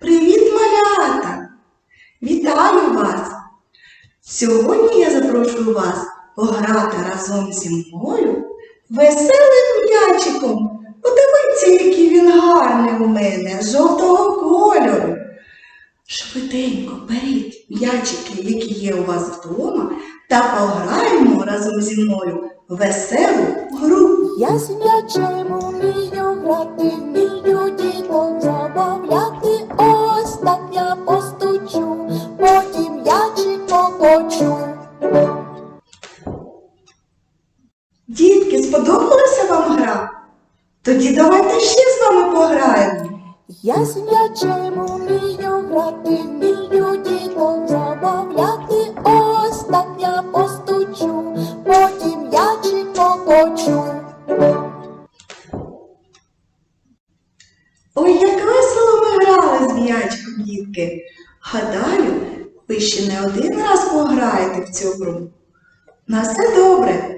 Привіт, малята! Вітаю вас! Сьогодні я запрошую вас пограти разом зі мною веселим м'ячиком. Подивіться, який він гарний у мене, жовтого кольору. Швиденько беріть м'ячики, які є у вас вдома, та пограємо разом зі мною веселу гру. Я з м'ячем умію грати, Дітки, сподобалася вам гра? Тоді давайте ще з вами пограємо. Я з м'ячем умію грати, вмію діток забавляти. Ось так я постучу, потім м'ячик покочу. Ой, як весело ми грали з м'ячком, дітки. Гадаю, ви ще не один раз пограєте в цю гру. На все добре.